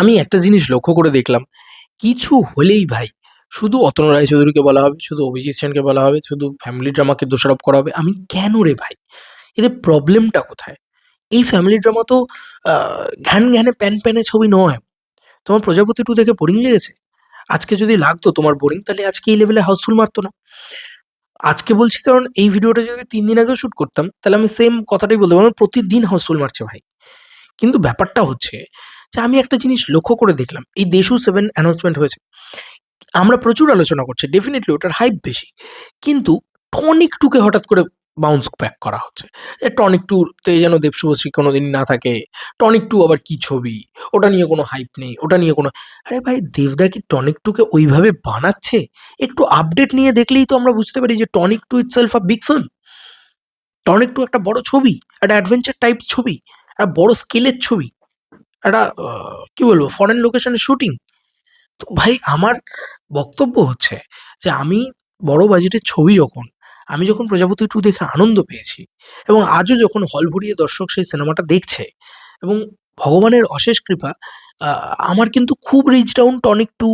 আমি একটা জিনিস লক্ষ্য করে দেখলাম। কিছু হলেই ভাই, শুধু অতন রায়চৌধুরীকে বলা হবে, শুধু অভিজিৎ সেনকে বলা হবে, শুধু ফ্যামিলি ড্রামাকে দোষারোপ করা হবে। আমি কেন রে ভাই? এদের প্রবলেমটা কোথায়? এই ফ্যামিলি ড্রামা তো ঘ্যান ঘ্যানে, প্যান প্যানে ছবি নয়। তোমার প্রজাপতি টু দেখে বোরিং লেগেছে? আজকে যদি লাগতো তোমার বোরিং তাহলে আজকে এই লেভেলে হাউসফুল মারতো না। আজকে বলছি কারণ এই ভিডিওটা যদি তিন দিন আগেও শুট করতাম, তাহলে আমি সেম কথাটাই বলতে পারব। প্রতিদিন হাউসফুল মারছে ভাই। কিন্তু ব্যাপারটা হচ্ছে যে আমি একটা জিনিস লক্ষ্য করে দেখলাম, এই দেশু সেভেন অ্যানাউন্সমেন্ট হয়েছে। আমরা প্রচুর আলোচনা করছি ডেফিনেটলি ওটার হাইপ বেশি। কিন্তু টনিক টুকে হঠাৎ করে বাউন্স ব্যাক করা হচ্ছে। টনিক টুতে যেন দেবশুভশ্রী কোনোদিন না থাকে টনিক টু আবার কি ছবি? ওটা নিয়ে কোনো হাইপ নেই, ওটা নিয়ে কোনো আরে ভাই, দেবদা কি টনিক টুকে ওইভাবে বানাচ্ছে? একটু আপডেট নিয়ে দেখলেই তো আমরা বুঝতে পারি যে Tonic two itself a big film Tonic two একটা বড় ছবি, একটা অ্যাডভেঞ্চার টাইপ ছবি, একটা বড় স্কেলের ছবি। একটা কি বলব ফরেন লোকেশনের শুটিং তো ভাই, আমার বক্তব্য হচ্ছে যে আমি বড় বাজেটের ছবি যখন, আমি যখন প্রজাপতি টু দেখে আনন্দ পেয়েছি এবং আজও যখন হল ভরিয়ে দর্শক সেই সিনেমাটা দেখছে এবং ভগবানের অশেষ কৃপা আমার কিন্তু খুব রিচ ডাউন টনিক টু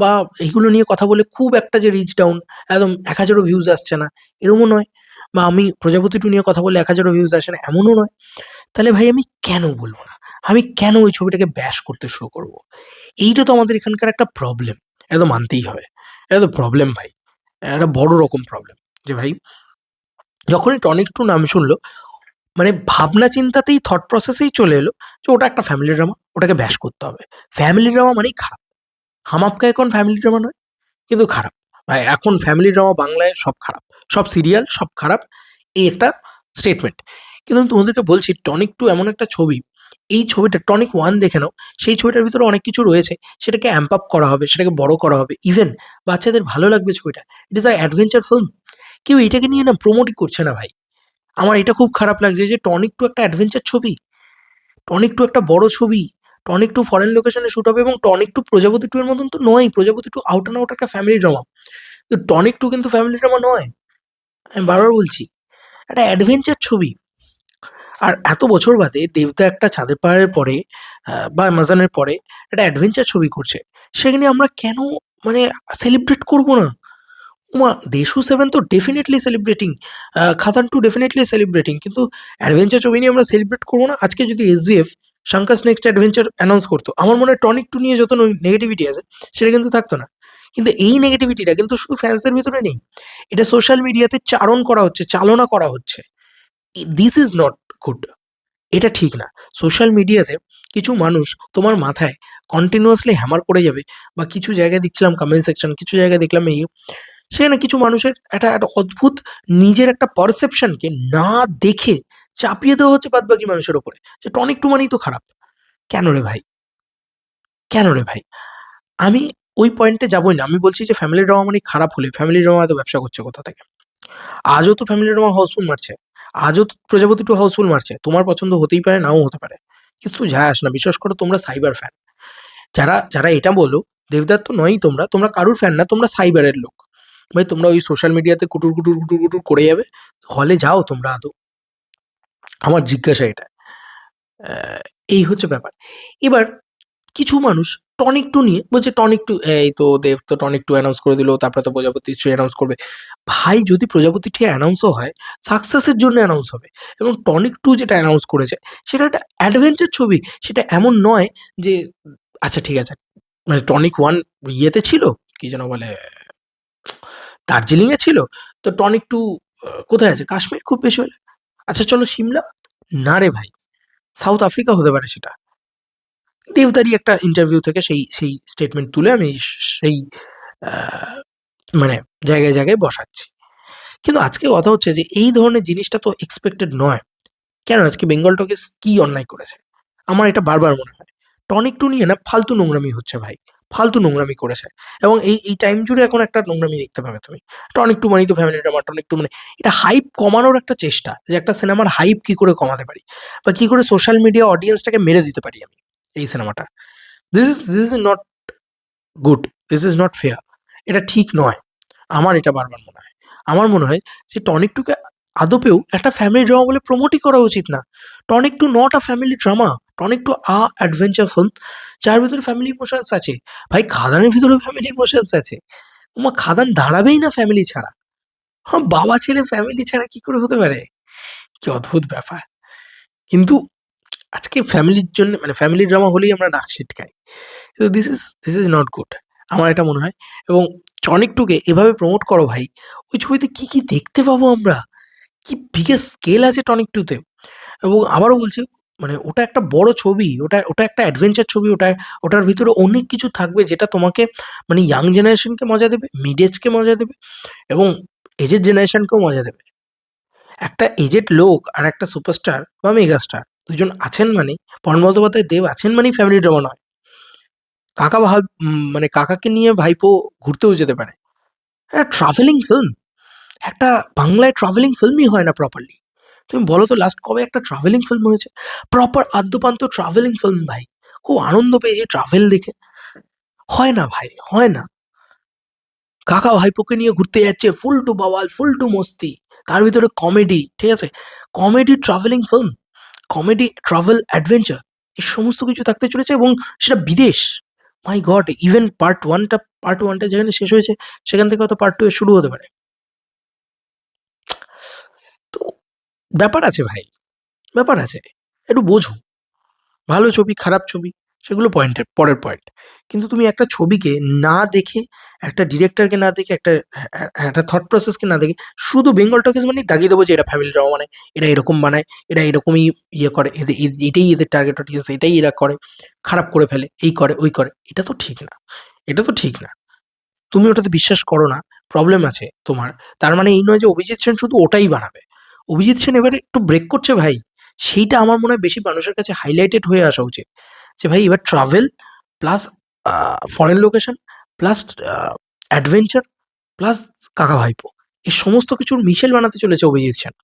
বা এইগুলো নিয়ে কথা বলে খুব একটা যে রিচ ডাউন একদম এক হাজারও ভিউজ আসছে না, এরমও নয়। বা আমি প্রজাপতি টু নিয়ে কথা বলে এক হাজারও ভিউজ আসে না, এমনও নয়। তাহলে ভাই আমি কেন বলব না? আমি কেন ওই ছবিটাকে ব্যাস করতে শুরু করব? এইটা তো আমাদের এখানকার একটা প্রবলেম এটা তো মানতেই হবে। এটা তো প্রবলেম ভাই। একটা বড় রকম প্রবলেম যে ভাই, যখনই টনিক টু নাম শুনলো মানে ভাবনা চিন্তাতেই থট প্রসেসেই চলে এলো যে ওটা একটা ফ্যামিলি ড্রামা ওটাকে ব্যাস করতে হবে। ফ্যামিলি ড্রামা মানেই খারাপ। হামাপকা এখন ফ্যামিলি ড্রামা নয়, কিন্তু খারাপ। এখন ফ্যামিলি ড্রামা বাংলায় সব খারাপ। সব সিরিয়াল সব খারাপ। এই একটা স্টেটমেন্ট কিন্তু আমি তোমাদেরকে বলছি টনিক টু এমন একটা ছবি। এই ছবিটা টনিক ওয়ান দেখে নাও। সেই ছবিটার ভিতরে অনেক কিছু রয়েছে। সেটাকে অ্যাম্প আপ করা হবে, সেটাকে বড় করা হবে। ইভেন বাচ্চাদের ভালো লাগবে ছবিটা। ইট ইস আ অ্যাডভেঞ্চার ফিল্ম কেউ এটাকে নিয়ে না প্রমোটই করছে না ভাই। আমার এটা খুব খারাপ লাগছে যে টনিক টু একটা অ্যাডভেঞ্চার ছবি। টনিক টু একটা বড় ছবি। টনিক টু ফরেন লোকেশনে শ্যুট হবে এবং টনিক টু প্রজাপতি টু এর মতন তো নয় Projapoti two out and out একটা ফ্যামিলি ড্রামা তো টনিক টু কিন্তু ফ্যামিলি ড্রামা নয়। আমি বারবার বলছি, একটা অ্যাডভেঞ্চার ছবি। আর এত বছর বাদে দেবদা একটা চাঁদের পাহাড়ের পরে বা আমাজনের পরে একটা অ্যাডভেঞ্চার ছবি করছে। সেখানে আমরা কেন মানে সেলিব্রেট করব না? উমা, দেশু সেভেন তো definitely celebrating খাতান two definitely celebrating কিন্তু অ্যাডভেঞ্চার ছবি নিয়ে আমরা সেলিব্রেট করব না। আজকে যদি এসবিএফ শাঙ্কাস নেক্সট অ্যাডভেঞ্চার অ্যানাউন্স করতো। আমার মনে হয় টনিক টু নিয়ে যত নেগেটিভিটি আছে, সেটা কিন্তু থাকতো না। কিন্তু এই নেগেটিভিটিটা কিন্তু শুধু ফ্যান্সের ভিতরে নেই। এটা সোশ্যাল মিডিয়াতে চারণ করা হচ্ছে, চালনা করা হচ্ছে। দিস ইজ নট গুড এটা ঠিক না। সোশ্যাল মিডিয়াতে কিছু মানুষ তোমার মাথায় কন্টিনিউয়াসলি হ্যামার করে যাবে বা কিছু জায়গায় দেখছিলাম কমেন্ট সেকশন কিছু জায়গায় দেখলাম এই সেখানে কিছু মানুষের একটা একটা অদ্ভুত নিজের একটা পারসেপশনকে না দেখে চাপিয়ে দেওয়া হচ্ছে বাদ বাকি মানুষের ওপরে। যে টনিক টু মানেই তো খারাপ। কেন রে ভাই? কেন রে ভাই? আমি ওই পয়েন্টে যাবোই না। আমি বলছি যে ফ্যামিলি ড্রামা মানে খারাপ হলে ফ্যামিলি ড্রামা এত ব্যবসা করছে কোথা থেকে? আজও তো ফ্যামিলি ড্রামা হাউসফুল মারছে। আজও তো প্রজাপতি টু হাউসফুল মারছে। তোমার পছন্দ হতেই পারে, নাও হতে পারে। কিছু যায় আস না। বিশ্বাস করো, তোমরা সাইবার ফ্যান যারা যারা এটা বলো, দেবদার তো নয়ই তোমরা। তোমরা কারুর ফ্যান না, তোমরা সাইবারের লোক। ভাই, তোমরা ওই সোশ্যাল মিডিয়াতে কুটুর কুটুর কুটুর কুটুর করে যাবে। হলে যাও তোমরা আদৌ। আমার জিজ্ঞাসা এটা। এই হচ্ছে ব্যাপার। এবার কিছু মানুষ টনিক টু নিয়ে বলছে, টনিক টু, এই তো দেব তো টনিক টু অ্যানাউন্স করে দিল, তারপরে তো প্রজাপতি টু অ্যানাউন্স করবে। ভাই, যদি প্রজাপতি টু অ্যানাউন্সও হয় সাকসেসের জন্য অ্যানাউন্স হবে। এবং টনিক টু যেটা অ্যানাউন্স করেছে, সেটা একটা অ্যাডভেঞ্চার ছবি। সেটা এমন নয় যে আচ্ছা ঠিক আছে। মানে টনিক ওয়ান ইয়েতে ছিল, কি যেন বলে, দার্জিলিংয়ে ছিল। তো টনিক টু কোথায় আছে? কাশ্মীর? খুব বেশি হলে। আচ্ছা চলো সিমলা। না রে ভাই, সাউথ আফ্রিকা হতে পারে সেটা। দেবদারি একটা ইন্টারভিউ থেকে সেই সেই স্টেটমেন্ট তুলে আমি সেই মানে জায়গায় জায়গায় বসাচ্ছি। কিন্তু আজকে কথা হচ্ছে যে এই ধরনের জিনিসটা তো এক্সপেক্টেড নয়। কেন? আজকে বেঙ্গল টকে কি অন্যায় করেছে? আমার এটা বারবার মনে হয়। টনিক টু নিয়ে না ফালতু নোংরামি হচ্ছে ভাই। ফালতু নোংরামি করেছে। এবং এই এই টাইম জুড়ে এখন একটা নোংরামি দেখতে পাবে তুমি। টনিক টু মানেই তো ফ্যামিলি ড্রামা টনিক টু মানে এটা হাইপ কমানোর একটা চেষ্টা যে একটা সিনেমার হাইপ কি করে কমাতে পারি বা কি করে সোশ্যাল মিডিয়া অডিয়েন্সটাকে মেরে দিতে পারি আমি এই সিনেমাটা this is this is not good this is not fair এটা ঠিক নয়। আমার এটা বারবার মনে হয়। আমার মনে হয় যে টনিক টুকে আদপেও একটা ফ্যামিলি ড্রামা বলে প্রমোটই করা উচিত না। Tonic two not a family drama Tonic two a adventure film যার ভিতরে ফ্যামিলি ইমোশনস আছে। ভাই, খাদানের ভিতরে ফ্যামিলি ইমোশনস আছে। ওমা খাদান দাঁড়াবেই না ফ্যামিলি ছাড়া। হ্যাঁ বাবা, ছেলে ফ্যামিলি ছাড়া কি করে হতে পারে? কি অদ্ভুত ব্যাপার। কিন্তু আজকে ফ্যামিলির জন্য মানে ফ্যামিলি ড্রামা হলেই আমরা নাক ছিটকাই তো this is this is not good আমার এটা মনে হয়। এবং টনিক টুকে এভাবে প্রমোট করো ভাই, ওই ছবিতে কি কি দেখতে পাবো আমরা? কি বিগেস্ট স্কেল আছে টনিক টুতে এবং আবারও বলছি মানে ওটা একটা বড় ছবি, ওটা ওটা একটা অ্যাডভেঞ্চার ছবি, ওটা, ওটার ভিতরে অনেক কিছু থাকবে যেটা তোমাকে মানে ইয়াং জেনারেশনকে মজা দেবে মিড এজকে মজা দেবে এবং এজেড জেনারেশনকেও মজা দেবে। একটা এজেড লোক আর একটা সুপারস্টার বা মেগাস্টার দুজন আছেন মানে বন্দ্যোপাধ্যায় দেব আছেন মানেই ফ্যামিলি ড্রামা নয়। কাকা ভাব মানে কাকাকে নিয়ে ভাইপো ঘুরতেও যেতে পারে। একটা ট্রাভেলিং ফিল্ম একটা বাংলায় ট্রাভেলিং ফিল্মই হয় না প্রপারলি তুমি বলো তো লাস্ট কবে একটা ট্রাভেলিং ফিল্ম হয়েছে? প্রপার আদ্যপান্ত ট্রাভেলিং ফিল্ম ভাই। খুব আনন্দ পেয়েছি ট্রাভেল দেখে। হয় না, ভাই, হয় না। কাকা ভাইপোকে নিয়ে ঘুরতে যাচ্ছে, ফুল টু বাওয়াল, ফুল টু মস্তি। তার ভিতরে কমেডি ঠিক আছে? Comedy travelling film comedy travel adventure এই সমস্ত কিছু থাকতে চলেছে এবং সেটা বিদেশ। মাই গড ইভেন পার্ট ওয়ানটা পার্ট ওয়ানটা যেখানে শেষ হয়েছে, সেখান থেকে হয়তো পার্ট টু শুরু হতে পারে। ব্যাপার আছে ভাই, ব্যাপার আছে। একটু বোঝো। ভালো ছবি, খারাপ ছবি, সেগুলো পয়েন্টের পরের পয়েন্ট কিন্তু তুমি একটা ছবিকে না দেখে, একটা ডিরেক্টরকে না দেখে, একটা একটা থট প্রসেসকে না দেখে, শুধু বেঙ্গল টকিজ মানে দাগিয়ে দেবো যে এটা ফ্যামিলি ড্রামা মানে এরা এরকম বানায়, এরা এরকমই ইয়ে করে, এদের, এটাই এদের টার্গেট অডিয়েন্স এটাই এরা করে, খারাপ করে ফেলে, এই করে, ওই করে। এটা তো ঠিক না। এটা তো ঠিক না। তুমি ওটাতে বিশ্বাস করো না প্রবলেম আছে তোমার। তার মানে এই নয় যে অভিজিৎ সেন শুধু ওটাই বানাবে। অভিজিৎ সেন এবারে একটু ব্রেক করছে ভাই। সেইটা আমার মনে হয় বেশি মানুষের কাছে হাইলাইটেড হয়ে আসা উচিত। যে ভাই, এবার travel plus foreign location plus adventure plus কাকা ভাইপো। এই সমস্ত কিছুর মিশেল বানাতে চলেছে অভিজিৎ সেন।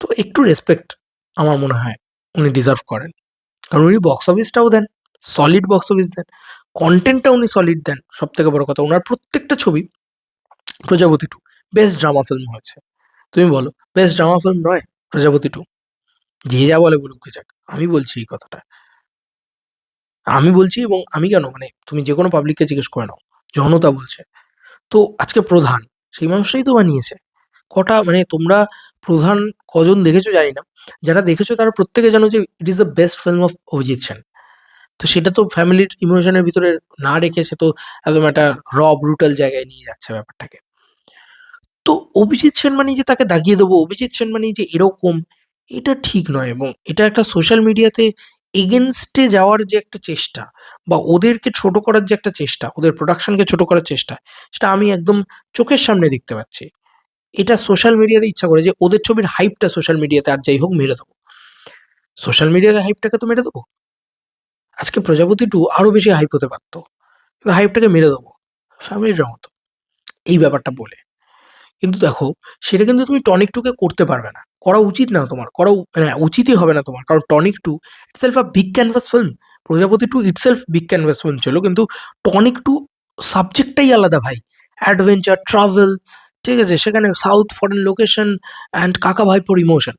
তো একটু রেসপেক্ট আমার মনে হয় উনি ডিজার্ভ করেন। কারণ উনি বক্স অফিসটাও দেন সলিড বক্স অফিস দেন কন্টেন্টটা উনি সলিড দেন সব থেকে বড় কথা। ওনার প্রত্যেকটা ছবি Projapoti two best drama film হয়েছে। তুমি বলো বেস্ট ড্রামা ফিল্ম নয়? প্রজাপতি টু যে যা বলে বলুক যাক, আমি বলছি এই কথাটা। আমি বলছি এবং আমি কেন? মানে তুমি যে কোনো পাবলিককে জিজ্ঞেস করে নাও, জনতা বলছে। তো আজকে প্রধান, সেই মানুষটাই তো বানিয়েছে। কটা মানে তোমরা প্রধান কজন দেখেছ জানি না, যারা দেখেছ তারা প্রত্যেকে জানো যে it is the best film of Abhijit Sen. তো সেটা তো ফ্যামিলির ইমোশনের ভিতরে না রেখে সে তো একদম একটা র ব্রুটাল জায়গায় নিয়ে যাচ্ছে ব্যাপারটাকে। তো অভিজিৎ সেন মানে যে তাকে দাগিয়ে দেবো, অভিজিৎ সেন মানে যে এরকম, এটা ঠিক নয় এবং এটা একটা সোশ্যাল মিডিয়াতে এগেনস্টে যাওয়ার যে একটা চেষ্টা বা ওদেরকে ছোট করার যে একটা চেষ্টা, ওদের প্রোডাকশনকে ছোট করার চেষ্টা, সেটা আমি একদম চোখের সামনে দেখতে পাচ্ছি। এটা সোশ্যাল মিডিয়াতে ইচ্ছা করে যে ওদের ছবির হাইপটা সোশ্যাল মিডিয়াতে আর যাই হোক মেরে দেবো। সোশ্যাল মিডিয়াতে হাইপটাকে তো মেরে দেবো? আজকে প্রজাপতি টু আরও বেশি হাইপ হতে পারতো। হাইপটাকে মেরে দেবো। ফ্যামিলির মতো এই ব্যাপারটা বলে। কিন্তু দেখো, সেটা কিন্তু তুমি টনিক টুকে করতে পারবে না। করা উচিত না তোমার করা মানে উচিতই হবে না তোমার। কারণ Tonic two itself a big canvas film Projapoti two itself big canvas film ছিল, কিন্তু টনিক টু সাবজেক্টটাই আলাদা ভাই। অ্যাডভেঞ্চার ট্রাভেল ঠিক আছে? সেখানে সাউথ ফরেন লোকেশন অ্যান্ড কাকা ভাইপোর ইমোশন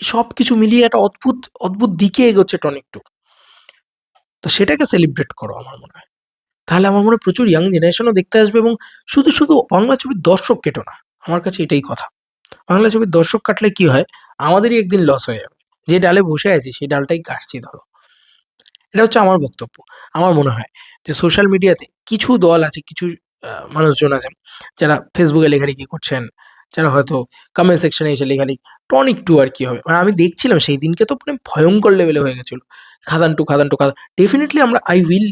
সব কিছু মিলিয়ে একটা অদ্ভুত অদ্ভুত দিকে এগোচ্ছে টনিক টু তো সেটাকে সেলিব্রেট করো আমার মনে হয়। তাহলে আমার মনে প্রচুর ইয়াং জেনারেশনও দেখতে আসবে এবং শুধু শুধু বাংলা ছবির দর্শক কেটো না, আমার কাছে এটাই কথা। বাংলা ছবির দর্শক কাটলে কি হয়? আমাদেরই একদিন লস হয়ে যাবে। যে ডালে বসে আছি, সেই ডালটাই কাটছি, ধরো। এটা হচ্ছে আমার বক্তব্য। আমার মনে হয় যে সোশ্যাল মিডিয়াতে কিছু দল আছে, কিছু মানুষজন আছেন যারা ফেসবুকে লেখালেখি করছেন, যারা হয়তো কমেন্ট সেকশনে এসে লেখালেখি টনিক টু আর কি হবে? মানে আমি দেখছিলাম সেই দিনকে তো মানে ভয়ঙ্কর লেভেলে হয়ে গেছিল। Khadaan two Khadaan two Khadaan. Definitely আমরা আই উইল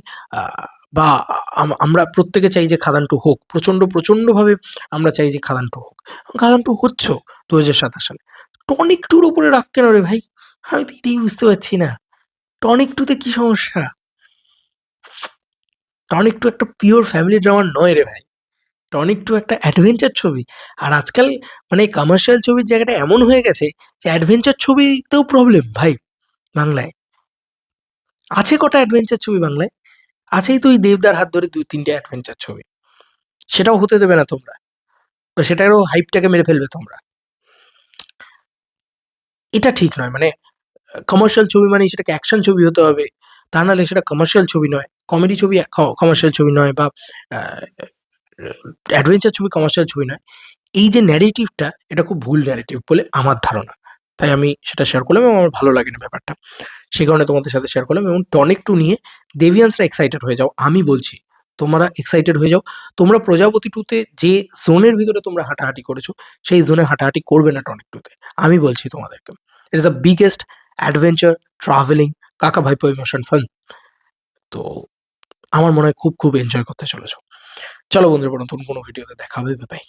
বা আম- আমরা প্রত্যেকে চাই যে খাদান টু হোক, প্রচণ্ড প্রচণ্ডভাবে আমরা চাই যে খাদান টু হোক। খাদান টু হচ্ছে দু হাজার সাতাশ সালে। টনিক টুর উপরে রাখ কেন রে ভাই? আমি তো এটাই বুঝতে পারছি না। টনিক টুতে কি সমস্যা? টনিক টু একটা পিওর ফ্যামিলি ড্রামা নয় রে ভাই। টনিক টু একটা অ্যাডভেঞ্চার ছবি। আর আজকাল মানে কমার্শিয়াল ছবির জায়গাটা এমন হয়ে গেছে যে অ্যাডভেঞ্চার ছবিতেও প্রবলেম ভাই বাংলায়। আছে কটা অ্যাডভেঞ্চার ছবি বাংলায়? আছেই তো ওই দেবদার হাত ধরে দুই তিনটে অ্যাডভেঞ্চার ছবি। সেটাও হতে দেবে না তোমরা। তো সেটারও হাইপটাকে মেরে ফেলবে তোমরা। এটা ঠিক নয় মানে কমার্শিয়াল ছবি মানে সেটাকে অ্যাকশন ছবি হতে হবে। তা নাহলে সেটা কমার্শিয়াল ছবি নয়। কমেডি ছবি কমার্শিয়াল ছবি নয় বা অ্যাডভেঞ্চার ছবি কমার্শিয়াল ছবি নয়। এই যে ন্যারেটিভটা এটা খুব ভুল ন্যারেটিভ বলে আমার ধারণা। তাই আমি সেটা শেয়ার করলাম এবং আমার ভালো লাগে না ব্যাপারটা। সেই কারণে তোমাদের সাথে শেয়ার করলাম এবং টনিক টু নিয়ে দেভিয়ান্সরা এক্সাইটেড হয়ে যাও। আমি বলছি, তোমরা এক্সাইটেড হয়ে যাও। তোমরা প্রজাপতি টুতে যে জোনের ভিতরে তোমরা হাঁটাহাঁটি করেছ, সেই জোনে হাঁটাহাঁটি করবে না টনিক টুতে আমি বলছি তোমাদেরকে it is the biggest adventure travelling কাকা ভাইপো ইমোশন ফিল্ম তো আমার মনে হয় খুব খুব এনজয় করতে চলেছো। চলো বন্ধুরা নতুন কোনো ভিডিওতে দেখা হবে। বাই